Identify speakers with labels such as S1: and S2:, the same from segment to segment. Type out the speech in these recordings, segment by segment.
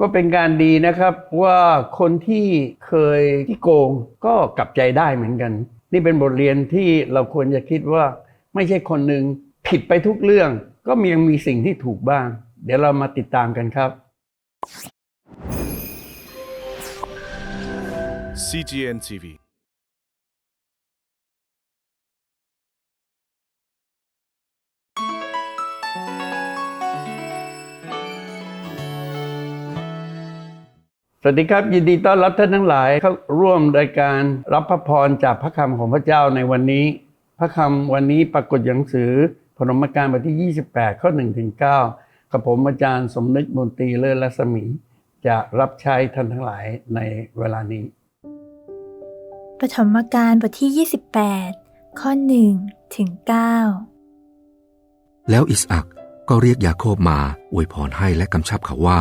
S1: ก็เป็นการดีนะครับว่าคนที่เคยที่โกงก็กลับใจได้เหมือนกัน นี่เป็นบทเรียนที่เราควรจะคิดว่า ไม่ใช่คนหนึ่งผิดไปทุกเรื่อง ก็ยังมีสิ่งที่ถูกบ้าง เดี๋ยวเรามาติดตามกันครับ
S2: CGN TV
S1: สวัสดีครับ ยินดีต้อนรับท่านทั้งหลายเข้าร่วมรายการรับพระพรจากพระคำของพระเจ้าในวันนี้ พระคำวันนี้ปรากฏอย่างหนังสือพนมการบทที่ 28 ข้อ1ถึง9กับผมอาจารย์สมนึกมนตรีเลิศรัศมี จะรับใช้ท่านทั้งหลายในเวลานี้
S3: ปฐมกาลบทที่ 28 ข้อ1ถึง9
S4: แล้วอิสอักก็เรียกยาโคบมาอวยพรให้และกำชับเขาว่า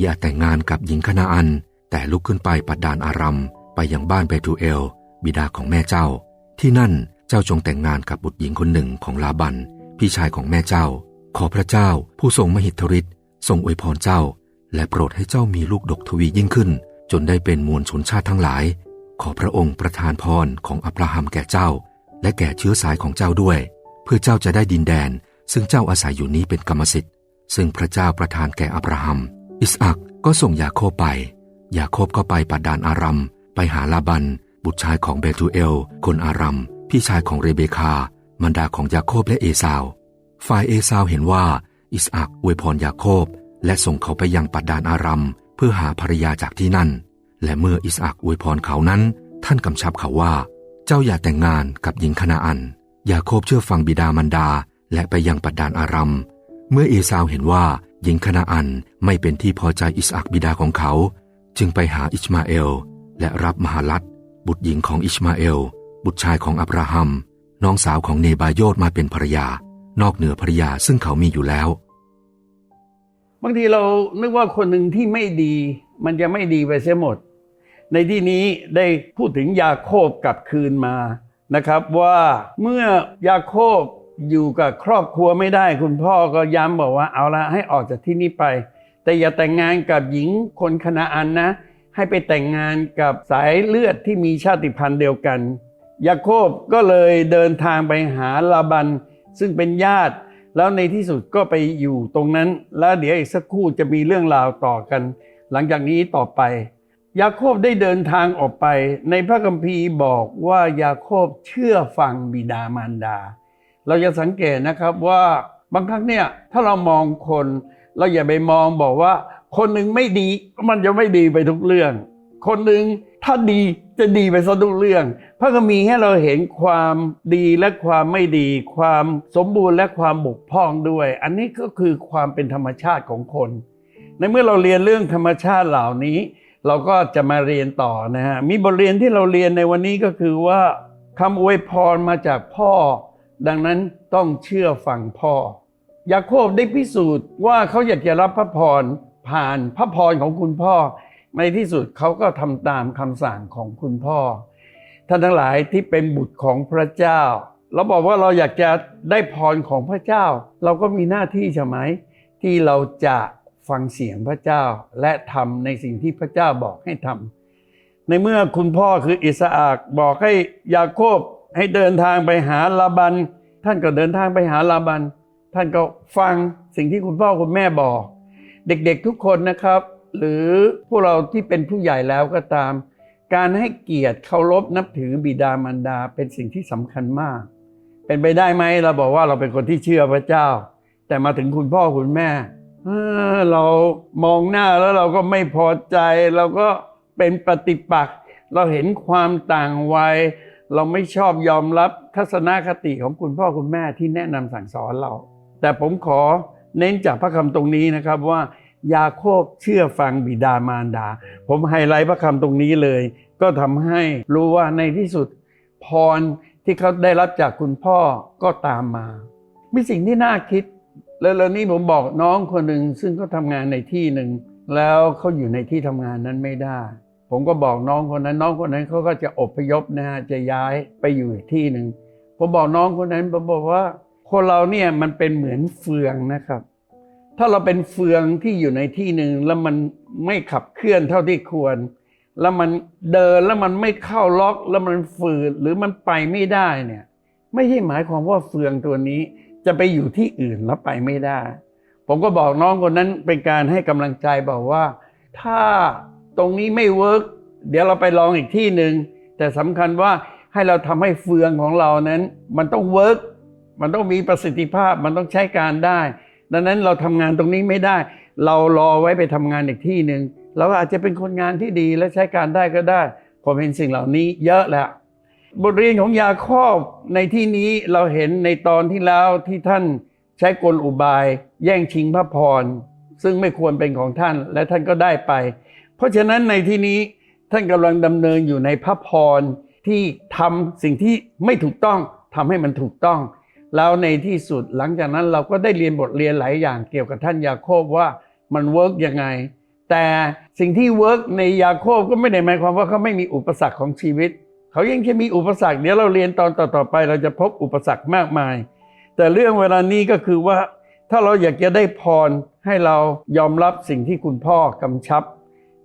S4: อย่าแต่งงานกับหญิงคณาอัน แต่ลุกขึ้นไปปัดดานอารัมไปยังบ้านเบทูเอล บิดาของแม่เจ้า ที่นั่นเจ้าจงแต่งงานกับบุตรหญิงคนหนึ่งของลาบัน พี่ชายของแม่เจ้า ขอพระเจ้าผู้ทรงมหิทธิฤทธิ์ทรงอวยพรเจ้า และโปรดให้เจ้ามีลูกดกทวียิ่งขึ้น จนได้เป็นมวลชนชาติทั้งหลาย ขอพระองค์ประทานพรของอับราฮัมแก่เจ้า และแก่เชื้อสายของเจ้าด้วย เพื่อเจ้าจะได้ดินแดน ซึ่งเจ้าอาศัยอยู่นี้เป็นกรรมสิทธิ์ ซึ่งพระเจ้าประทานแก่อับราฮัม อิสอักก็ส่งยาโคบไป ยาโคบก็ไปปัดดานอารัม ไปหาลาบัน บุตรชายของเบทูเอล คนอารัม พี่ชายของเรเบคา มันดาของยาโคบและเอสาว ฝ่ายเอสาวเห็นว่าอิสอักอวยพรยาโคบ และส่งเขาไปยังปัดดานอารัม เพื่อหาภรรยาจากที่นั่น และเมื่ออิสอักอวยพรเขานั้น ท่านกำชับเขาว่า เจ้าอย่าแต่งงานกับหญิงคณาอัน ยาโคบเชื่อฟังบิดามันดา และไปยังปัดดานอารัมเมื่อเอสาวเห็นว่า หญิงคณาอันไม่เป็นที่พอใจอิสอักบิดาของเขา จึงไปหาอิชมาเอล และรับมหาลัดบุตรหญิงของอิชมาเอล บุตรชายของอับราฮัม น้องสาวของเนบายโยดมาเป็นภรรยา นอกเหนือภรรยาซึ่งเขามีอยู่แล้ว
S1: บางทีเรานึกว่าคนหนึ่งที่ไม่ดี มันจะไม่ดีไปเสียหมด ในที่นี้ได้พูดถึงยาโคบกลับคืนมานะครับว่าเมื่อยาโคบ อยู่กับครอบครัวไม่ได้ คุณพ่อก็ย้ำบอกว่าเอาละให้ออกจากที่นี่ไป แต่อย่าแต่งงานกับหญิงคนคณาอันนะ ให้ไปแต่งงานกับสายเลือดที่มีชาติพันธุ์เดียวกัน ยาโคบก็เลยเดินทางไปหาลาบัน ซึ่งเป็นญาติ แล้วในที่สุดก็ไปอยู่ตรงนั้น แล้วเดี๋ยวอีกสักครู่จะมีเรื่องราวต่อกัน หลังจากนี้ต่อไป ยาโคบได้เดินทางออกไป ในพระคัมภีร์บอกว่ายาโคบเชื่อฟังบิดามารดา เราจะสังเกตนะครับว่าบางครั้งเนี่ยถ้าเรามองคน เราอย่าไปมองบอกว่า คนหนึ่งไม่ดีมันจะไม่ดีไปทุกเรื่อง คนหนึ่งถ้าดีจะดีไปซะทุกเรื่อง พระคัมภีร์ให้เราเห็นความดีและความไม่ดี ความสมบูรณ์และความบกพร่องด้วย อันนี้ก็คือความเป็นธรรมชาติของคน ในเมื่อเราเรียนเรื่องธรรมชาติเหล่านี้ เราก็จะมาเรียนต่อนะฮะมีบทเรียนที่เราเรียนในวันนี้ก็คือว่าคำอวยพรมาจากพ่อ ดังนั้นต้องเชื่อฟังพ่อยาโคบได้พิสูจน์ว่าเขาอยากจะรับพระพรผ่านพระพรของคุณพ่อ ในที่สุดเขาก็ทำตามคำสั่งของคุณพ่อ ท่านทั้งหลายที่เป็นบุตรของพระเจ้า เราบอกว่าเราอยากจะได้พรของพระเจ้า เราก็มีหน้าที่ใช่ไหม ที่เราจะฟังเสียงพระเจ้าและทำในสิ่งที่พระเจ้าบอกให้ทำในเมื่อคุณพ่อคืออิสอักบอกให้ยาโคบ ให้เดินทางไปหาลาบัน ท่านก็เดินทางไปหาลาบัน ท่านก็ฟังสิ่งที่คุณพ่อคุณแม่บอก เด็กๆทุกคนนะครับ หรือพวกเราที่เป็นผู้ใหญ่แล้วก็ตาม การให้เกียรติเคารพนับถือบิดามารดาเป็นสิ่งที่สำคัญมาก เป็นไปได้ไหมเราบอกว่าเราเป็นคนที่เชื่อพระเจ้า แต่มาถึงคุณพ่อคุณแม่เรามองหน้าแล้วเราก็ไม่พอใจ เราก็เป็นปฏิปักษ์เราเห็นความต่างวัย เราไม่ชอบยอมรับทัศนคติของคุณพ่อคุณแม่ที่แนะนำสั่งสอนเรา แต่ผมขอเน้นจากพระคำตรงนี้นะครับว่ายาโคบเชื่อฟังบิดามารดา ผมไฮไลท์พระคำตรงนี้เลย ก็ทำให้รู้ว่าในที่สุดพรที่เขาได้รับจากคุณพ่อก็ตามมา มีสิ่งที่น่าคิด แล้วนี่ผมบอกน้องคนหนึ่งซึ่งเขาทำงานในที่หนึ่ง แล้วเขาอยู่ในที่ทำงานนั้นไม่ได้ ผมก็บอกน้องคนนั้น น้องคนนั้นเขาก็จะอบพยพนะฮะจะย้ายไปอยู่อีกที่หนึ่งผมบอกน้องคนนั้นผมบอกว่า คนเราเนี่ยมันเป็นเหมือนเฟืองนะครับ ถ้าเราเป็นเฟืองที่อยู่ในที่หนึ่งแล้วมันไม่ขับเคลื่อนเท่าที่ควร แล้วมันเดินแล้วมันไม่เข้าล็อกแล้วมันฝืดหรือมันไปไม่ได้เนี่ยไม่ใช่หมายความว่าเฟืองตัวนี้จะไปอยู่ที่อื่นแล้วไปไม่ได้ ผมก็บอกน้องคนนั้นเป็นการให้กำลังใจบอกว่า ถ้า ตรงนี้ไม่เวิร์กเดี๋ยวเราไปลองอีกที่หนึ่งแต่สำคัญว่าให้เราทำให้เฟืองของเรานั้น มันต้องเวิร์กมันต้องมีประสิทธิภาพมันต้องใช้การได้ ดังนั้นเราทำงานตรงนี้ไม่ได้ เรารอไว้ไปทำงานอีกที่หนึ่งเราอาจจะเป็นคนงานที่ดีและใช้การได้ก็ได้ ผมเห็นสิ่งเหล่านี้เยอะแล้วบทเรียนของยาคอบในที่นี้เราเห็นในตอนที่แล้วที่ท่านใช้กลอุบาย แย่งชิงพระพรซึ่งไม่ควรเป็นของท่านและท่านก็ได้ไป ราะฉะนั้นในที่นี้ท่านกำลังดำเนินอยู่ในพระพรที่ทำสิ่งที่ไม่ถูกต้องทำให้มันถูกต้อง แล้วในที่สุดหลังจากนั้นเราก็ได้เรียนบทเรียนหลายอย่างเกี่ยวกับท่านยาโคบว่ามันเวิร์กยังไง แต่สิ่งที่เวิร์กในยาโคบก็ไม่ได้หมายความว่าเขาไม่มีอุปสรรคของชีวิต เขายังจะมีอุปสรรคเดี๋ยวเราเรียนตอนต่อๆไป เราจะพบอุปสรรคมากมาย แต่เรื่องเวลานี้ก็คือว่า ถ้าเราอยากจะได้พรให้เรายอมรับสิ่งที่คุณพ่อกำชับ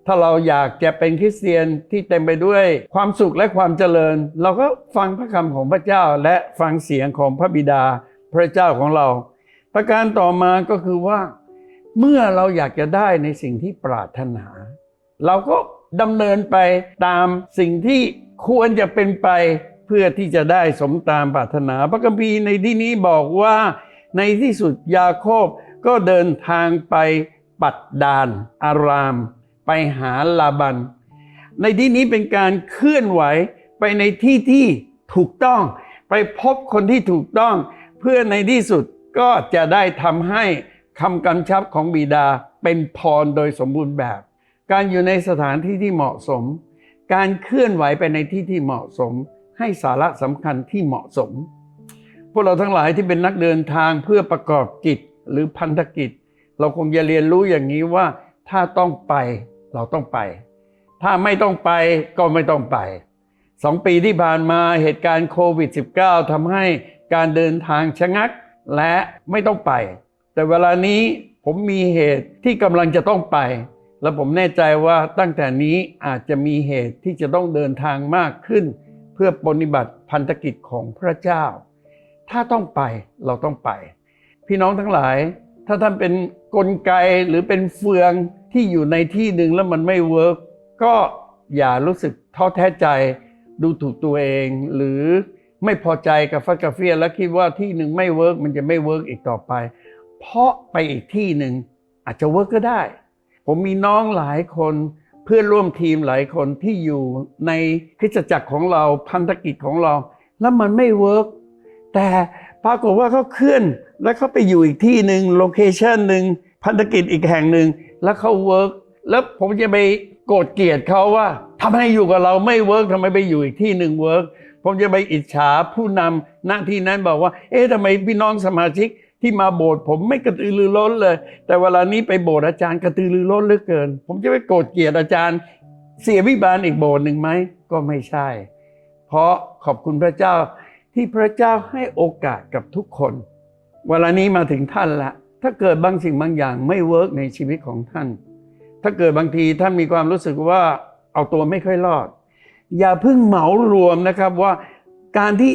S1: ถ้าเราอยากจะเป็นคริสเตียนที่เต็มไปด้วยความสุขและความเจริญ เราก็ฟังพระคำของพระเจ้าและฟังเสียงของพระบิดาพระเจ้าของเรา ประการต่อมาก็คือว่า เมื่อเราอยากจะได้ในสิ่งที่ปรารถนา เราก็ดำเนินไปตามสิ่งที่ควรจะเป็นไปเพื่อที่จะได้สมตามปรารถนา พระคัมภีร์ในที่นี้บอกว่าในที่สุดยาโคบก็เดินทางไปปัดดานอาราม ไปหาลาบัน ในที่นี้เป็นการเคลื่อนไหวไปในที่ที่ถูกต้อง ไปพบคนที่ถูกต้อง เพื่อในที่สุดก็จะได้ทำให้คำกำชับของบิดาเป็นพรโดยสมบูรณ์แบบ การอยู่ในสถานที่ที่เหมาะสม การเคลื่อนไหวไปในที่ที่เหมาะสม ให้สาระสำคัญที่เหมาะสม พวกเราทั้งหลายที่เป็นนักเดินทางเพื่อประกอบกิจหรือพันธกิจ เราคงจะเรียนรู้อย่างนี้ว่าถ้าต้องไป เราต้องไป ถ้าไม่ต้องไปก็ไม่ต้องไปสองปีที่ผ่านมาเหตุการณ์โควิด -19 ทำให้การเดินทางชะงักและไม่ต้องไป แต่เวลานี้ผมมีเหตุที่กำลังจะต้องไป และผมแน่ใจว่าตั้งแต่นี้อาจจะมีเหตุที่จะต้องเดินทางมากขึ้น เพื่อปฏิบัติพันธกิจของพระเจ้า ถ้าต้องไปเราต้องไป พี่น้องทั้งหลาย ถ้าท่านเป็นนกลไกหรือเป็นเฟือง ที่อยู่ในที่หนึ่งแล้วมันไม่เวิร์กก็อย่ารู้สึกท้อแท้ใจดูถูกตัวเอง หรือไม่พอใจกับฟัดกาเฟียแล้วคิดว่าที่หนึ่งไม่เวิร์กมันจะไม่เวิร์กอีกต่อไป เพราะไปอีกที่หนึ่งอาจจะเวิร์กก็ได้ ผมมีน้องหลายคนเพื่อนร่วมทีมหลายคนที่อยู่ในคริสตจักรของเราพันธกิจของเรา แล้วมันไม่เวิร์กแต่ปรากฏว่าเขาเคลื่อนแล้วเขาไปอยู่อีกที่หนึ่งโลเคชันหนึ่งพันธกิจอีกแห่งหนึ่ง แล้วเขาเวิร์กแล้วผมจะไปโกรธเกลียดเขาว่าทำไมอยู่กับเราไม่เวิร์กทำไมไปอยู่อีกที่หนึ่งเวิร์กผมจะไปอิจฉาผู้นำหน้าที่นั้นบอกว่า เอ๊ะทำไมพี่น้องสมาชิกที่มาโบสถ์ผมไม่กระตือรือร้นเลย แต่เวลานี้ไปโบสถ์อาจารย์กระตือรือร้นเหลือเกิน ผมจะไปโกรธเกลียดอาจารย์ เสียวิบาลอีกโบสถ์หนึ่งไหมก็ไม่ใช่ เพราะขอบคุณพระเจ้าที่พระเจ้าให้โอกาสกับทุกคน เวลานี้มาถึงท่านละ ถ้าเกิดบางสิ่งบางอย่างไม่เวิร์กในชีวิตของท่าน ถ้าเกิดบางทีท่านมีความรู้สึกว่าเอาตัวไม่ค่อยรอด อย่าเพิ่งเหมารวมนะครับว่าการที่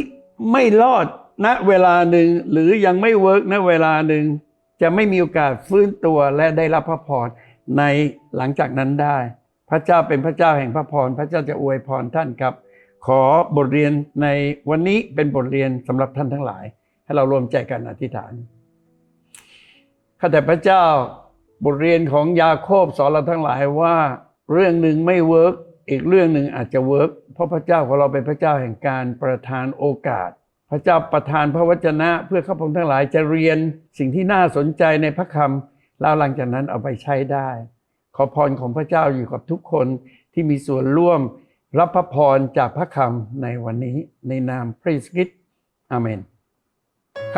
S1: ไม่รอดณเวลาหนึ่งหรือยังไม่เวิร์กณเวลาหนึ่งจะไม่มีโอกาสฟื้นตัวและได้รับพระพรในหลังจากนั้นได้ พระเจ้าเป็นพระเจ้าแห่งพระพรพระเจ้าจะอวยพรท่านครับ ขอบทเรียนในวันนี้เป็นบทเรียนสำหรับท่านทั้งหลาย ให้เรารวมใจกันอธิษฐาน ข้าแต่พระเจ้าบทเรียนของยาโคบสอนเราทั้งหลายว่า เรื่องหนึ่งไม่เวิร์กอีกเรื่องหนึ่งอาจจะเวิร์กเพราะพระเจ้าของเราเป็นพระเจ้าแห่งการประทานโอกาส พระเจ้าประทานพระวจนะ เพื่อข้าพงทั้งหลายจะเรียนสิ่งที่น่าสนใจในพระคำแล้วหลังจากนั้นเอาไปใช้ได้ ขอพรของพระเจ้าอยู่กับทุกคนที่มีส่วนร่วมรับพระพรจากพระคำในวันนี้ในนามพระคริสต์อาเมน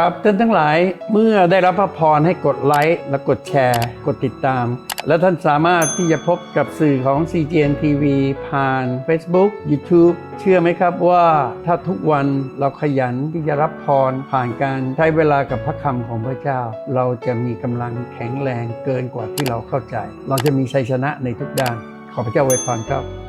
S1: ครับท่านทั้งหลายเมื่อได้รับพระพรให้กดไลค์และกดแชร์ กดติดตาม และท่านสามารถที่จะพบกับสื่อของ CGN TV ผ่าน Facebook YouTube เชื่อไหมครับว่าถ้าทุกวันเราขยันที่จะรับพรผ่านการใช้เวลากับพระคำของพระเจ้า เราจะมีกำลังแข็งแรงเกินกว่าที่เราเข้าใจ เราจะมีชัยชนะในทุกด้าน ขอพระเจ้าอวยพรครับ